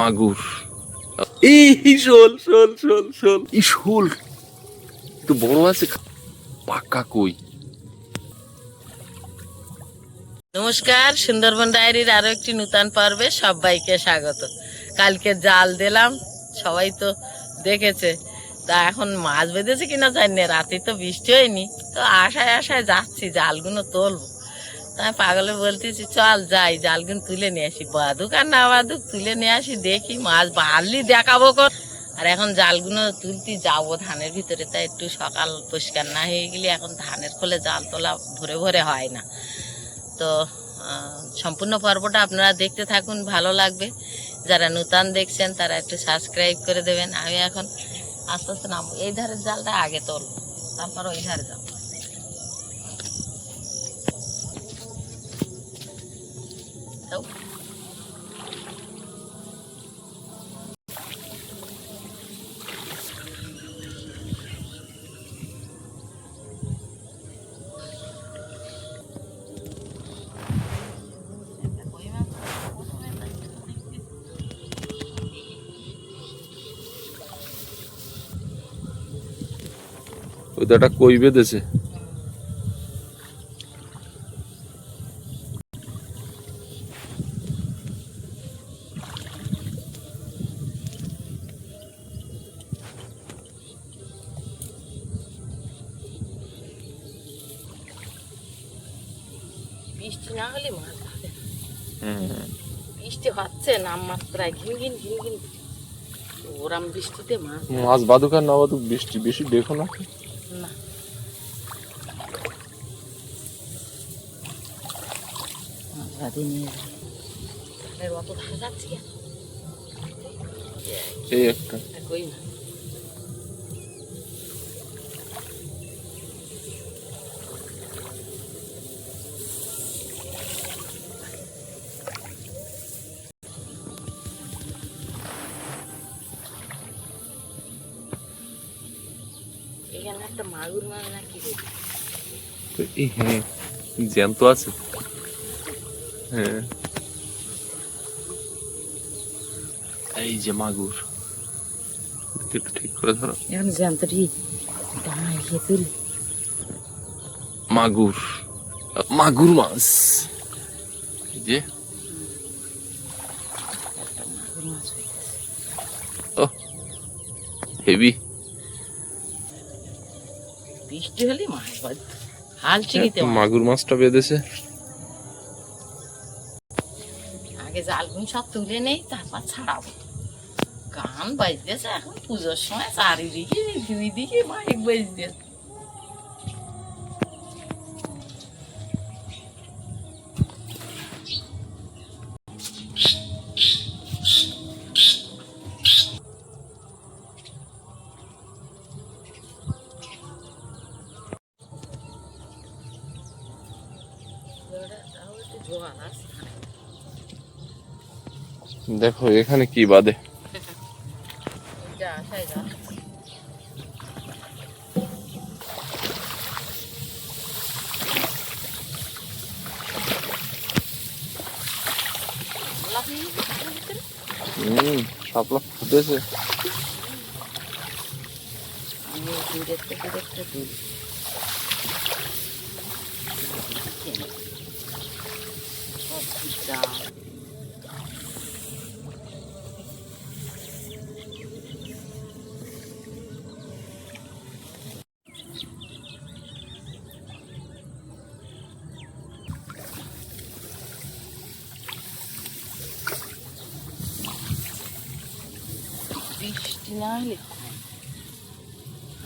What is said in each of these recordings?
মাগুর। এই শোল শোল শোল শোল। এই শোল। একটু বড় আছে পাকা কই? নমস্কার সুন্দরবন ডায়েরির আরও একটি নূতন পর্বে সবাইকে স্বাগত। কালকে জাল দিলাম সবাই তো দেখেছে। তা এখন মাছ বেঁধেছে কিনা জানি না রাতে তো বৃষ্টি হয়নি। তো আশায় আশায় যাচ্ছি জালগুলো তুলবো। তাই পাগলে বলতেছি, চল যাই জালগুলো তুলে নিয়ে আসি বাদুক আর না বাদুক তুলে নিয়ে আসি, দেখি মাছ বাড়লি দেখাবো কর। আর এখন জালগুলো তুলতে যাব ধানের ভিতরে, তাই একটু সকাল পরিষ্কার না হয়ে গেলে এখন ধানের খোলে জাল তোলা ভরে ভরে হয় না। তো সম্পূর্ণ পর্বটা আপনারা দেখতে থাকুন, ভালো লাগবে। যারা নূতন দেখছেন, তারা একটু সাবস্ক্রাইব করে দেবেন। আমি এখন আস্তে আস্তে নামবো। এই ধারের জালটা আগে তোল, তারপর ওই ধারে যাব। ওইটা একটা কই বেঁধেছে? বৃষ্টি না হলে মাছ ধরে বৃষ্টি হচ্ছে প্রায় ঘিন ঘিন ঘিন ঘিন। ওরাম বৃষ্টিতে মাছ মাছ বাদুক আর না বাদুক বৃষ্টি বেশি দেখো না। না। ভাতে নিয়ে এর অত ধারে যাচ্ছি? এই একটা। আর কই না। হ্যাঁ জ্যান্ত আছে। হ্যাঁ। এই যে মাগুর। একটু ঠিক করে ধরো। এখন জ্যান্তটি মাগুর। মাগুর মাছ। যে। ও হেভি। বৃষ্টি হলে মাছ হাল চিনিতে মাগুর মাছটা বেঁধেছে। আগে জালগুন সব তুলে নেই তারপর ছাড়াবো। গান বাজতেছে এখন পুজোর সময় চারিদিকে দুই দিকে মাইক বাজতেছে। দেখো এখানে কি বাদে? আমি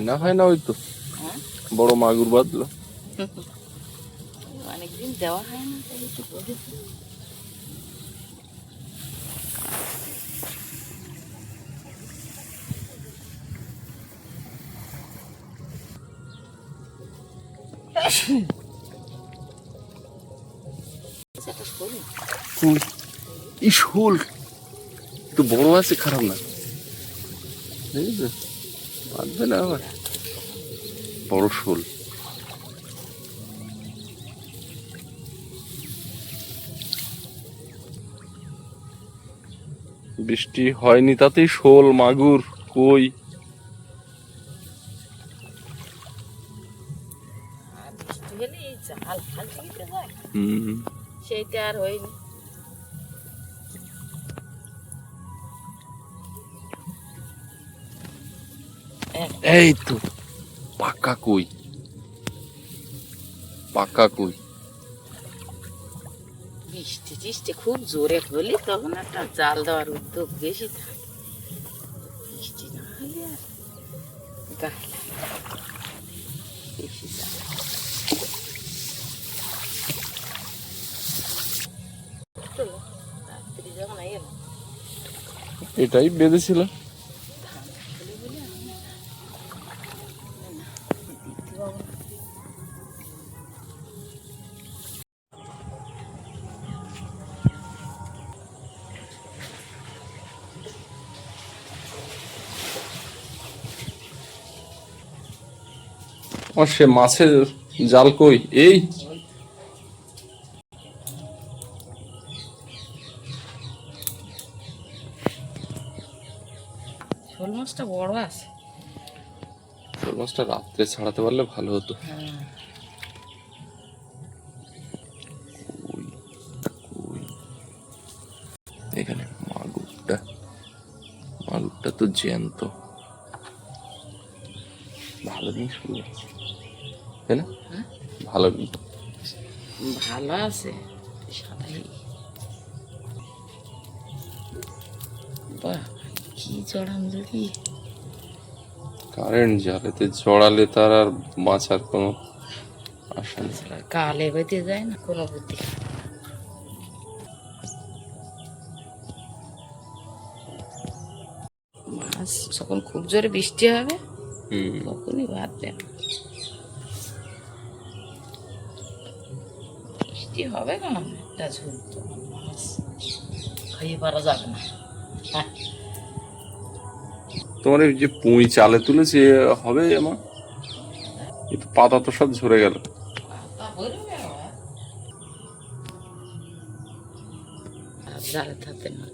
না হয় না। ওই তো। হ্যাঁ? বড় মাগুর বাঁধলো অনেকদিন দেওয়া হয় না তাই একটু শোল একটু বড় আছে খারাপ না। বাঁধবে না আবার। বড় শোল। বৃষ্টি হয়নি তাতেই শোল মাগুর কই? সেইটা আর হয়নি। এই তো পাকা কই? পাকা কই? বৃষ্টি টিষ্টি খুব জোরে হলে তখন একটা জাল দেওয়ার উদ্যোগ বেশি থাকে। বৃষ্টি না হলে আর গায়ে বেশি জাল। এটাই বেঁধেছিল আমার সে মাছের জাল কই? এই। শোল মাছটা বড় আছে। শোল মাছটা রাত্রে ছাড়াতে পারলে ভালো হতো। হ্যাঁ। এখানে মাগুরটা। মাগুরটা তো জ্যান্ত। ভালো জিনিসগুলো তাই না? ভালো ভালো আছে সাদাই। বাহ কি জড়ান জড়ি কারেন্ট জালেতে জড়ালে তার আর বাঁচার কোনো আশা নেই। কালে বেঁধে যায় না কোনো বুদ্ধি। মাছ যখন খুব জোরে বৃষ্টি হবে তখনই বাঁধবে না বৃষ্টি হবে না একটা ঝুল মাছ খাইয়ে পারা যাবে না তোমার এই যে পুঁই চালে তুলেছে হবে আমার কিন্তু পাতা তো সব ঝরে গেল। তা জালে থাকতে মাটি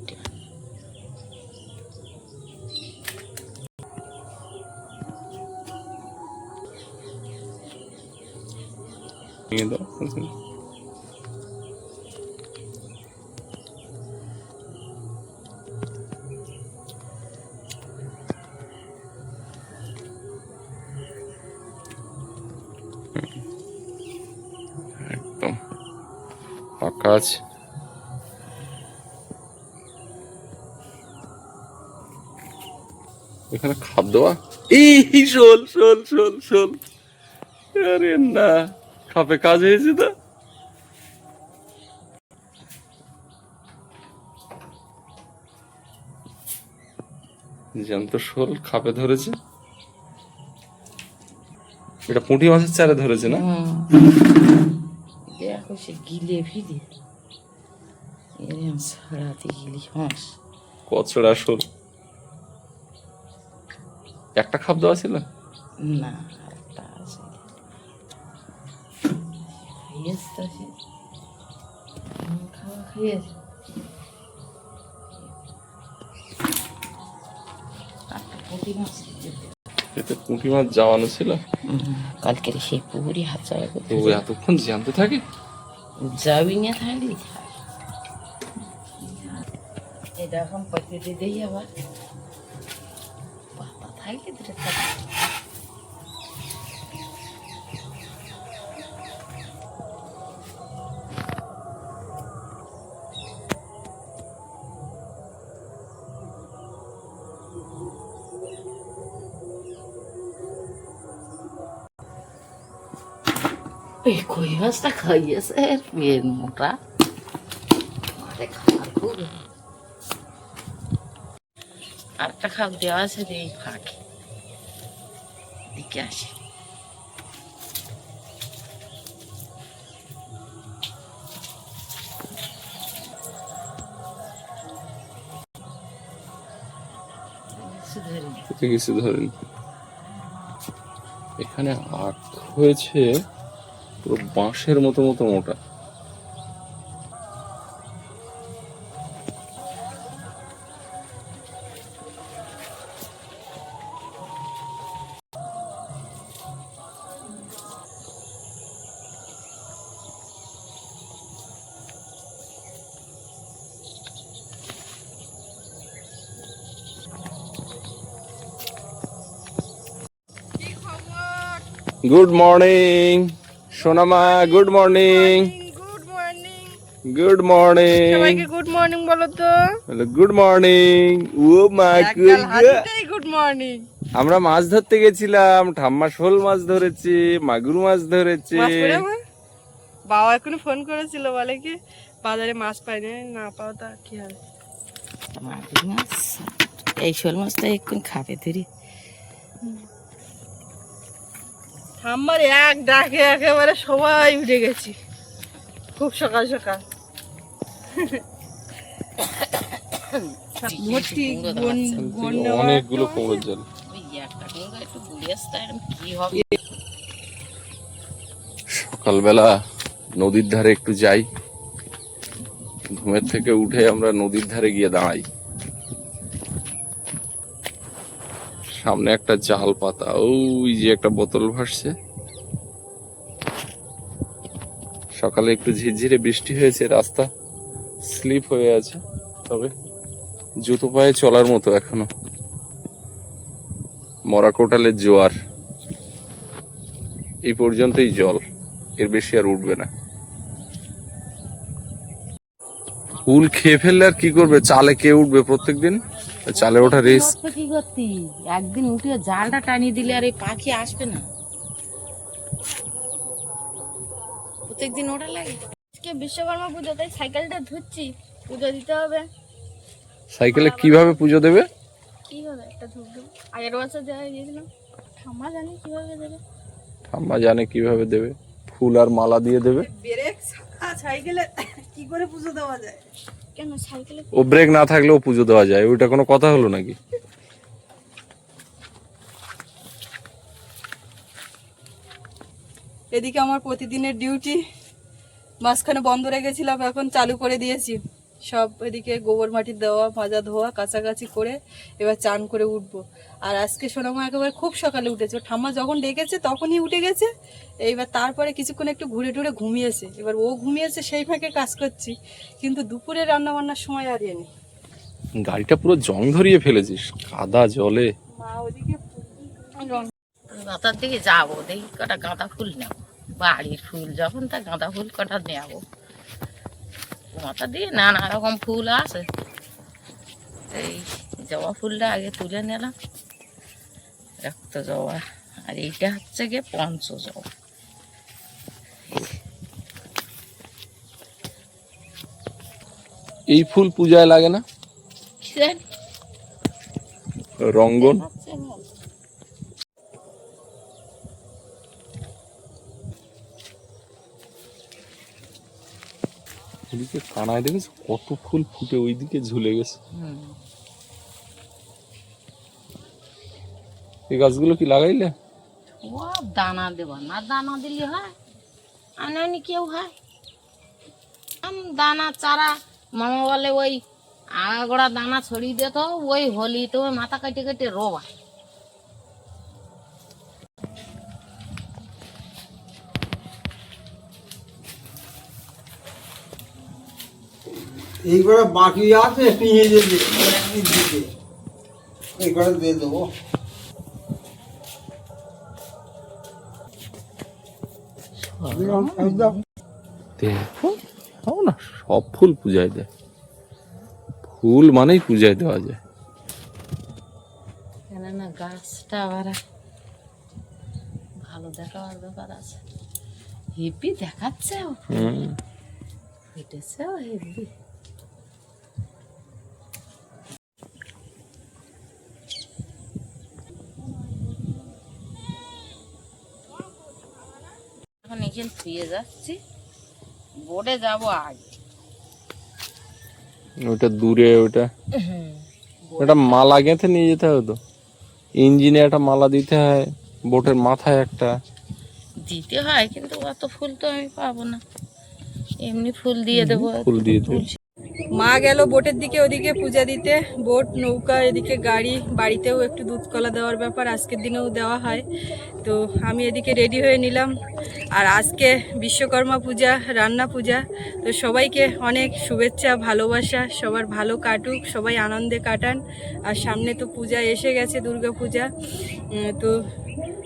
নিয়ে দাও। একদম। এখানে খাপ দেওয়া এই শোল শোল শোল শোল। আরে না। খাপে কাজ হয়েছে তো জ্যান্ত শোল খাপে ধরেছে। এটা পুঁটি মাছের চারে ধরেছে না? দেখো সে গিলে ফিলে। এরম ছাড়াতে গিলি হাঁস। কচড়া শোল। একটা খাপ দেওয়া ছিল না আরেকটা আছে। খাওয়া খাইয়েছে পুঁটি মাছ এতে পুঁটি মাছ যাওয়ানো ছিল? হুম, কালকের সেই পুকুরি হাত চাওয়া করতে এতক্ষণ জ্যান্ত থাকে? যাবি না থাকলি এটা এখন পয়সা দিয়ে আবার। পাতা থাকলে খাইয়েছে মেয়ের মোটা আরেকটা খাপ দেওয়া আছে এই। কিছু ধরেন এখানে আখ হয়েছে পুরো বাঁশের মতো মতো মোটা। গুড মর্নিং সোনামা good morning good morning good morning সবাইকে গুড মর্নিং বলো তো। গুড মর্নিং ও মা গুড মর্নিং আমরা মাছ ধরতে গেছিলাম ঠাম্মা শোল মাছ ধরেছে মাগুর মাছ ধরেছে। বাবা এখনও ফোন করেছিল বলে কি বাজারে মাছ পাইনি না পাও তা কি হবে মাগুর মাছ? এই শোল মাছটা এক্ষুনি খাবে ধরি। আমার এক ডাকে একেবারে সবাই উঠে গেছি। খুব সকাল সকাল। অনেকগুলো কুমড়োর জল। সকালবেলা নদীর ধারে একটু যাই। ঘুমের থেকে উঠে আমরা নদীর ধারে গিয়ে দাঁড়াই। সামনে একটা জাল পাতা, ওই যে একটা বোতল ভাসছে। সকালে একটু ঝিরঝিরে বৃষ্টি হয়েছে, রাস্তা স্লিপ হয়ে আছে, তবে জুতো পায়ে চলার মতো এখনও। মরা কোটালের জোয়ার। এই পর্যন্তই জল, এর বেশি আর উঠবে না। উল খেয়ে ফেললে আর কি করবে? চালে কে উঠবে প্রত্যেকদিন? চালে ওঠা রিস্ক কি করতি একদিন উঠে জালটা টানিয়ে দিলে আর এই পাখি আসবে না। প্রত্যেকদিন ওটা লাগে। আজকে বিশ্বকর্মা পুজো তাই সাইকেলটা ধুচ্ছি। পুজো দিতে হবে। সাইকেলে কীভাবে পুজো দেবে? কীভাবে একটা ধূপ দেবো আগের বছর দেওয়া দিয়েছিলাম ঠাম্মা জানি কীভাবে দেবে। ঠাম্মা জানে কীভাবে দেবে। ফুল আর মালা দিয়ে দেবে। ব্রেক সাইকেলে কি করে পুজো দেওয়া যায়? কেন? সাইকেলে ও ব্রেক না থাকলেও পুজো দেওয়া যায়। ওইটা কোনো কথা হলো নাকি? এদিকে আমার প্রতিদিনের ডিউটি মাঝখানে বন্ধ রেখেছিলাম এখন চালু করে দিয়েছি। সব এদিকে গোবর মাটি দেওয়া মাজা ধোয়া কাছাকাছি করে এবার চান করে উঠবো। আর আজকে সোনামা একেবারে খুব সকালে উঠেছে। ঠাম্মা যখন ডেকেছে তখনই উঠে গেছে। এইবার তারপরে কিছুক্ষণ একটু ঘুরে টুরে ঘুমিয়েছে। এবার ও ঘুমিয়েছে সেই ফাঁকে কাজ করছি। কিন্তু দুপুরে রান্না বান্নার সময় আর এনে গাড়িটা পুরো জং ধরিয়ে ফেলেছিস কাদা জলে। মা ওদিকে গাঁদার দিকে যাব দেখি কটা গাঁদা ফুল নেব। বাড়ির ফুল যখন তা গাঁদা ফুল কটা নেব। মাথা দিয়ে নানা রকম ফুল আছে। এই জবা ফুলটা আগে তুলে নিলাম। রক্ত জবা। আর এইটা হচ্ছে গিয়ে পঞ্চ জবা। এই ফুল পূজায় লাগে না? রঙ্গন? ওদিকে কানায় দেখেছ? কত ফুল ফুটে ওইদিকে ঝুলে গেছে। এই গাছগুলো কি লাগাইলে? ও দানা দেবা। না দানা দিলে হয় আনানি কেউ হয়। আম দানা চারা মামা বলে ওই আগাগোড়া দানা ছড়িয়ে দিত ওই হলি তো মাথা কেটে কেটে রোবা এইগুলো বাকি আছে নিয়ে যেতে। দিতে এইগুলো দিয়ে দেবো। দেখো তাও না সব ফুল পূজায় দেয়। ফুল মানেই পূজায় দেওয়া যায়। কেননা গাছটা আবার ভালো দেখাবার ব্যাপার আছে। হেপি দেখাচ্ছে হুম। হেঁটেছেও এখানে শুয়ে যাচ্ছি। বোর্ডে যাব আগে। ওটা দূরে ওটা ওটা মালা গেঁথে নিয়ে যেতে হবে তো। ইঞ্জিনে একটা মালা দিতে হয় বোটের মাথায় একটা। দিতে হয় কিন্তু অত ফুল তো আমি পাবো না। এমনি ফুল দিয়ে দেবো ফুল দিয়ে দেবে। মা গেল বোটের দিকে ওদিকে পূজা দিতে। বোট নৌকা এদিকে গাড়ি বাড়িতেও একটু দুধ কলা দেওয়ার ব্যাপার আজকের দিনেও দেওয়া হয়। তো আমি এদিকে রেডি হয়ে নিলাম। আর আজকে বিশ্বকর্মা পূজা, রান্না পূজা। তো সবাইকে অনেক শুভেচ্ছা, ভালোবাসা, সবার ভালো কাটুক, সবাই আনন্দে কাটান। আর সামনে তো পূজা এসে গেছে, দুর্গা পূজা। তো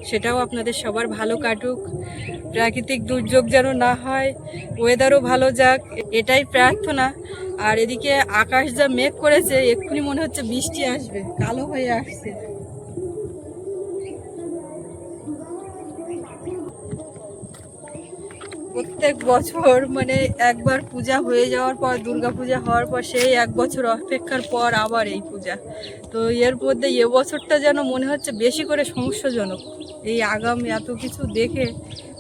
সেটাও আপনাদের সবার ভালো কাটুক। প্রাকৃতিক দুর্যোগ যেন না হয় ওয়েদারও ভালো যাক, এটাই প্রার্থনা। আর এদিকে আকাশ যা মেঘ করেছে, এক্ষুনি মনে হচ্ছে বৃষ্টি আসবে, কালো হয়ে আসছে। প্রত্যেক বছর মানে একবার পূজা হয়ে যাওয়ার পর দুর্গা পূজা হওয়ার পর সেই এক বছর অপেক্ষার পর আবার এই পূজা। তো এর মধ্যে এবছরটা যেন মনে হচ্ছে বেশি করে সমস্যাজনক। এই আগাম এত কিছু দেখে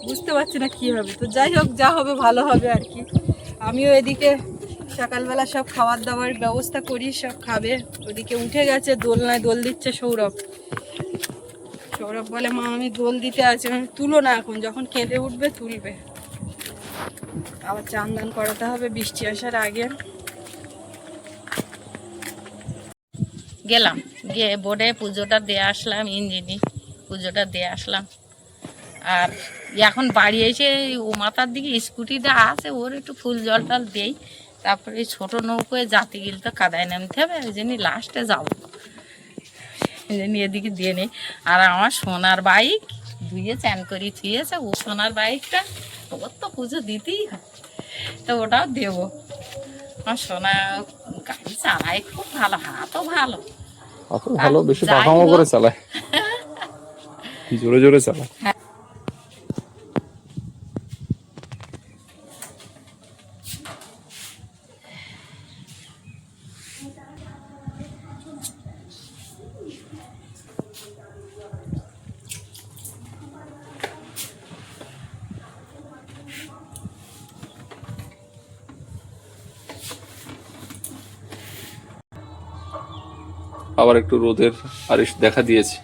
বুঝতে পারছি না কী হবে। তো যাই হোক, যা হবে ভালো হবে আর কি। আমিও এদিকে সকালবেলা সব খাবার দাবার ব্যবস্থা করি, সব খাবে। ওদিকে উঠে গেছে, দোলনায় দোল দিচ্ছে সৌরভ। সৌরভ বলে, মা, আমি দোল দিতে আছি। তুলো না এখন, যখন কেঁদে উঠবে তুলবে। আবার চান দান করাতে হবে, বৃষ্টি আসার আগে। গেলাম, গিয়ে বোর্ডে পুজোটা দিয়ে আসলাম, ইঞ্জিনি পুজোটা দিয়ে আসলাম। আর এখন বাড়ি এসে ও মাথার দিকে স্কুটিটা আছে, ওর একটু ফুল জল টল দেই। তারপরে ছোটো নৌকোয় জাতি গেলে তো কাদায় নামতে হবে, ওই জন্য লাস্টে যাব। এই জন্য এদিকে দিয়ে নেই। আর আমার সোনার বাইক ধুয়ে চ্যান করি থুয়েছে ও সোনার বাইকটা ওর তো পুজো দিতেই হয়। তো ওটাও দেব। আমার সোনা গাড়ি চালায় খুব ভালো হাতও ভালো। অত ভালো বেশি করে চালায়। জোরে জোরে চালায়। আবার একটু রোদের আরিশ দেখা দিয়েছে।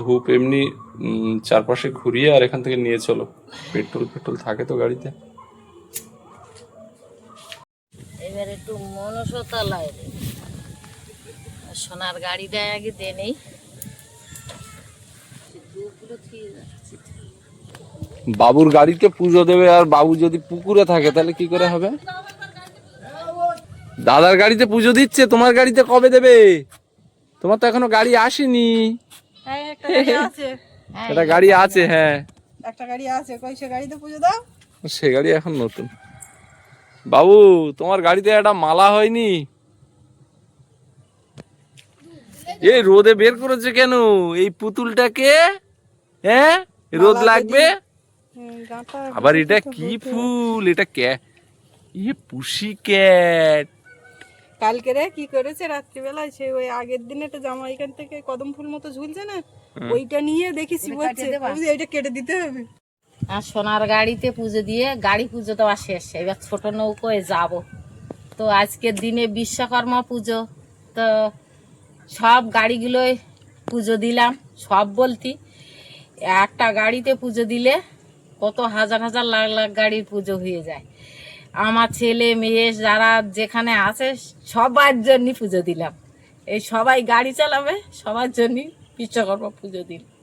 ধূপ এমনি চারপাশে ঘুরিয়ে আর এখান থেকে নিয়ে চলো। পেট্রোল পেট্রোল থাকে তো গাড়িতে। এবার একটু মনসতা লাগে সোনার গাড়িটা আগে দে নেই। বাবুর গাড়িতে পুজো দেবে আর বাবু যদি পুকুরে থাকে তাহলে কি করে হবে? দাদার গাড়িতে পুজো দিচ্ছে তোমার গাড়িতে কবে দেবে? তোমার তো এখনও গাড়ি আসেনি। হ্যাঁ একটা গাড়ি আছে। এটা গাড়ি আছে হ্যাঁ। একটা গাড়ি আছে কই সে গাড়িতে পুজো দাও। সে গাড়ি এখন নতুন। বাবু তোমার গাড়িতে একটা মালা হয়নি? এই রোদে বের করেছে কেন? এই পুতুলটাকে হ্যাঁ? রোদ লাগবে? আবার এটা কি ফুল? এটা কে? ইয়ে পুষি ক্যাট। কালকে রে কি করেছে? রাত্রিবেলায় সে ওই আগের দিন একটা জামা এখান থেকে কদম ফুল মতো ঝুলছে না? ওইটা নিয়ে দেখি চিবোচ্ছে বলছি, এইটা কেটে দিতে হবে। আর সোনার গাড়িতে পুজো দিয়ে গাড়ি পুজো দেওয়া শেষ। এবার ছোট নৌকোয় যাব। তো আজকের দিনে বিশ্বকর্মা পুজো। তো সব গাড়িগুলোয় পুজো দিলাম। সব বলতি। একটা গাড়িতে পুজো দিলে কত হাজার হাজার লাখ লাখ গাড়ির পুজো হয়ে যায়। আমার ছেলে, মেয়ে যারা যেখানে আছে, সবার জন্যই পুজো দিলাম। এই সবাই গাড়ি চালাবে, সবার জন্যই বিশ্বকর্মা পুজো দিলাম